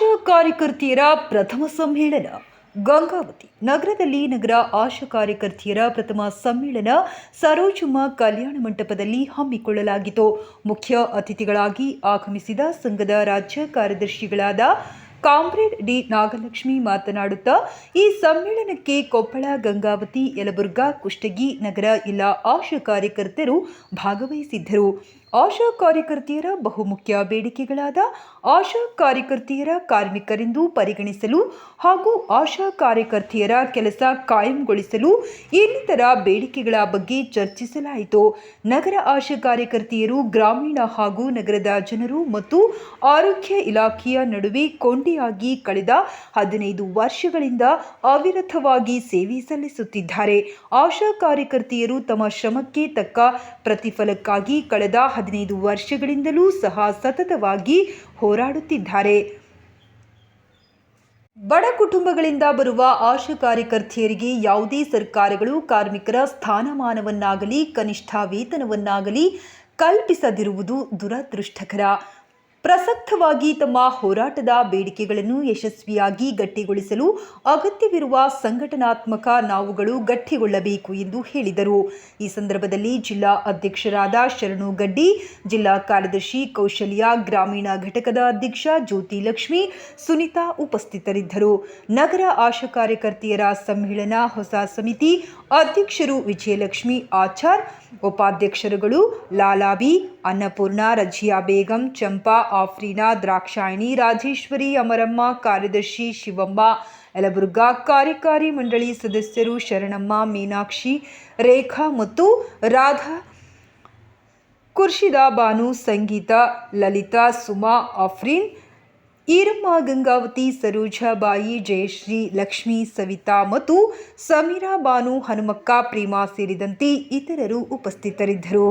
ಕಾರ್ಯಕರ್ತೆಯರ ಪ್ರಥಮ ಸಮ್ಮೇಳನ. ಗಂಗಾವತಿ ನಗರದಲ್ಲಿ ನಗರ ಆಶಾ ಕಾರ್ಯಕರ್ತೆಯರ ಪ್ರಥಮ ಸಮ್ಮೇಳನ ಸರೋಜಮ್ಮ ಕಲ್ಯಾಣ ಮಂಟಪದಲ್ಲಿ ಹಮ್ಮಿಕೊಳ್ಳಲಾಗಿತ್ತು. ಮುಖ್ಯ ಅತಿಥಿಗಳಾಗಿ ಆಗಮಿಸಿದ ಸಂಘದ ರಾಜ್ಯ ಕಾರ್ಯದರ್ಶಿಗಳಾದ ಕಾಮ್ರೇಡ್ ಡಿ ನಾಗಲಕ್ಷ್ಮಿ ಮಾತನಾಡುತ್ತಾ, ಈ ಸಮ್ಮೇಳನಕ್ಕೆ ಕೊಪ್ಪಳ, ಗಂಗಾವತಿ, ಯಲಬುರ್ಗಾ, ಕುಷ್ಟಗಿ ನಗರ ಇಲ್ಲ ಆಶಾ ಕಾರ್ಯಕರ್ತರು ಭಾಗವಹಿಸಿದ್ದರು. ಆಶಾ ಕಾರ್ಯಕರ್ತೆಯರ ಬಹುಮುಖ್ಯ ಬೇಡಿಕೆಗಳಾದ ಆಶಾ ಕಾರ್ಯಕರ್ತೆಯರ ಕಾರ್ಮಿಕರೆಂದು ಪರಿಗಣಿಸಲು ಹಾಗೂ ಆಶಾ ಕಾರ್ಯಕರ್ತೆಯರ ಕೆಲಸ ಕಾಯಂಗೊಳಿಸಲು ಇನ್ನಿತರ ಬೇಡಿಕೆಗಳ ಬಗ್ಗೆ ಚರ್ಚಿಸಲಾಯಿತು. ನಗರ ಆಶಾ ಕಾರ್ಯಕರ್ತೆಯರು ಗ್ರಾಮೀಣ ಹಾಗೂ ನಗರದ ಜನರು ಮತ್ತು ಆರೋಗ್ಯ ಇಲಾಖೆಯ ನಡುವೆ ಕೊಂಡಿಯಾಗಿ ಕಳೆದ ಹದಿನೈದು ವರ್ಷಗಳಿಂದ ಅವಿರತವಾಗಿ ಸೇವೆ ಸಲ್ಲಿಸುತ್ತಿದ್ದಾರೆ. ಆಶಾ ಕಾರ್ಯಕರ್ತೆಯರು ತಮ್ಮ ಶ್ರಮಕ್ಕೆ ತಕ್ಕ ಪ್ರತಿಫಲಕ್ಕಾಗಿ ಕಳೆದ ಹದಿನೈದು ವರ್ಷಗಳಿಂದಲೂ ಸಹ ಸತತವಾಗಿ ಹೋರಾಡುತ್ತಿದ್ದಾರೆ. ಬಡ ಕುಟುಂಬಗಳಿಂದ ಬರುವ ಆಶಾ ಕಾರ್ಯಕರ್ತೆಯರಿಗೆ ಯಾವುದೇ ಸರ್ಕಾರಗಳು ಕಾರ್ಮಿಕರ ಸ್ಥಾನಮಾನವನ್ನಾಗಲಿ, ಕನಿಷ್ಠ ವೇತನವನ್ನಾಗಲಿ ಕಲ್ಪಿಸದಿರುವುದು ದುರದೃಷ್ಟಕರ. ಪ್ರಸಕ್ತವಾಗಿ ತಮ್ಮ ಹೋರಾಟದ ಬೇಡಿಕೆಗಳನ್ನು ಯಶಸ್ವಿಯಾಗಿ ಗಟ್ಟಿಗೊಳಿಸಲು ಅಗತ್ಯವಿರುವ ಸಂಘಟನಾತ್ಮಕ ನಾವುಗಳು ಗಟ್ಟಿಗೊಳ್ಳಬೇಕು ಎಂದು ಹೇಳಿದರು. ಈ ಸಂದರ್ಭದಲ್ಲಿ ಜಿಲ್ಲಾ ಅಧ್ಯಕ್ಷರಾದ ಶರಣು ಗಡ್ಡಿ, ಜಿಲ್ಲಾ ಕಾರ್ಯದರ್ಶಿ ಕೌಶಲ್ಯ, ಗ್ರಾಮೀಣ ಘಟಕದ ಅಧ್ಯಕ್ಷ ಜ್ಯೋತಿ ಲಕ್ಷ್ಮಿ, ಸುನಿತಾ ಉಪಸ್ಥಿತರಿದ್ದರು. ನಗರ ಆಶಾ ಕಾರ್ಯಕರ್ತೆಯರ ಸಮ್ಮೇಳನ ಹೊಸ ಸಮಿತಿ ಅಧ್ಯಕ್ಷರು ವಿಜಯಲಕ್ಷ್ಮಿ ಆಚಾರ್, ಉಪಾಧ್ಯಕ್ಷರುಗಳು ಲಾಲಾಬಿ, ಅನ್ನಪೂರ್ಣ, ರಜಿಯಾ ಬೇಗಂ, ಚಂಪಾ ಆಫ್ರೀನಾ ದ್ರಾಕ್ಷಾಯಣಿ ರಾಜೇಶ್ವರಿ ಅಮರಮ್ಮ ಕಾರ್ಯದರ್ಶಿ ಶಿವಮ್ಮ ಯಲಬುರ್ಗಾ ಕಾರ್ಯಕಾರಿ ಮಂಡಳಿ ಸದಸ್ಯರು ಶರಣಮ್ಮ ಮೀನಾಕ್ಷಿ ರೇಖಾ ಮತ್ತು ರಾಧಾ ಕುರ್ಷಿದಾ ಬಾನು ಸಂಗೀತ ಲಲಿತಾ ಸುಮಾ ಆಫ್ರೀನ್ ಈರಮ್ಮ ಗಂಗಾವತಿ ಸರೋಜಾಬಾಯಿ ಜಯಶ್ರೀ ಲಕ್ಷ್ಮಿ ಸವಿತಾ ಮತ್ತು ಸಮೀರಾ ಬಾನು ಹನುಮಕ್ಕ ಪ್ರೇಮಾ ಸೇರಿದಂತೆ ಇತರರು ಉಪಸ್ಥಿತರಿದ್ದರು.